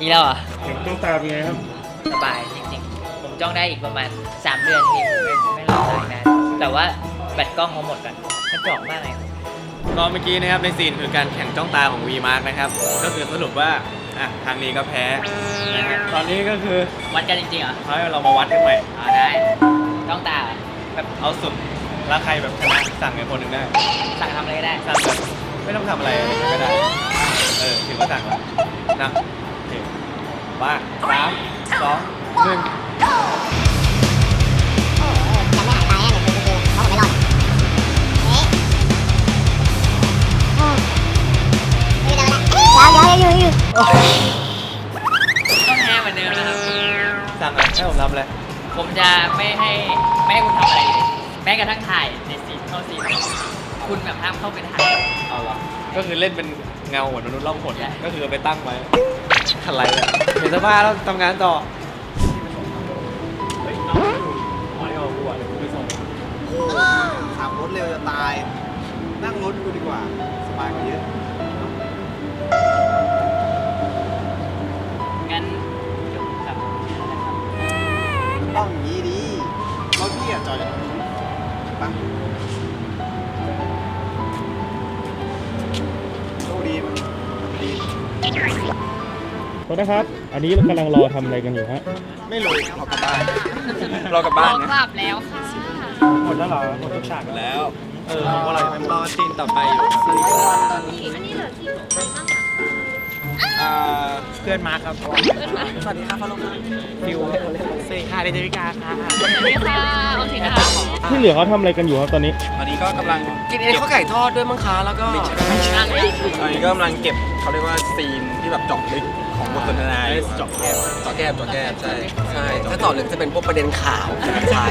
นี้แล้วเหรอะเห็นต้องตาเป็นไงครับ สบายจริงๆ ผมจ้องได้อีกประมาณ 3 เดือนพี่ผมไม่ไม่รอตายนานแต่ว่าแบตกล้องเขาหมดก่อนกระจอกมากเลยก็เมื่อกี้นะครับในซีนคือการแข่งจ้องตาของ V Mark นะครับ ก็คือสรุปว่าอะทางนี้ก็แพ้นะครับตอนนี้ก็คือวัดกันจริงๆเหรอเขาให้เรามาวัดกันใหม่อ๋อได้จ้องตาเหรอแบบเอาสุดแล้วใครแบบชนะสั่งเป็นคนหนึ่งได้ สั่งทำอะไรก็ได้สั่งแบบไม่ต้องทำอะไรก็ได้ เออถือว่าสั่งแล้วนะโอ เคมาสามสองหนึ่งต้องแพ้เหมือนเดิมนะครับ สั่งอะไรให้ผมทำอะไรผมจะไม่ให้ไม่ให้คุณทำอะไรเลย แม้กระทั่งถ่ายในซีนเข้าซีน คุณแบบห้ามเข้าไปถ่าย เอาเหรอก็คือเล่นเป็นเงาเหมือนมนุษย์ล่องหนใช่ ก็คือเอาไปตั้งไว้อะไรเนี่ยเห็นสภาพแล้วทำงานต่อเฮ้ยน้องอยู่หอนี่เอากูอะเดี๋ยวกูไปส่งขับรถเร็วจะตาย นั่งรถกูดีกว่า สบายกว่าเยอะงั้นเดี๋ยวผมขับต้องอย่างนี้ดีรถพี่อะจอดอยู่ตรงนู้นปะ โทษนะครับ อันนี้กำลังรอทำอะไรกันอยู่ฮะ ไม่รู้เรากลับบ้านเรากลับรบ้าอนนะกลับแล้วค่ะ หมดแล้วเหรอ หมดทุกฉากหมดแล้ว เออเพราะเราจะไปรอซีนต่อไปอยู่อ่าเพื่อนมาร์คครับ สวัสดีครับพ่อลูกฟิวเซค่ะเดนิกาค่ะ สวัสดีค่ะโอเคนะคะ ที่เหลือเขาทำอะไรกันอยู่ครับตอนนี้ ตอนนี้ก็กำลังกินเองข้าวไก่ทอดด้วยมั้งคะแล้วก็ตอนนี้ก็กำลังเก็บเขาเรียกว่าซีนที่แบบเจาะลึกของบทสนทนาอยู่เจาะแก้มจอแก้มจอแก้มใช่ใช่ถ้าต่อลึกจะเป็นพวกประเด็นข่าวใช่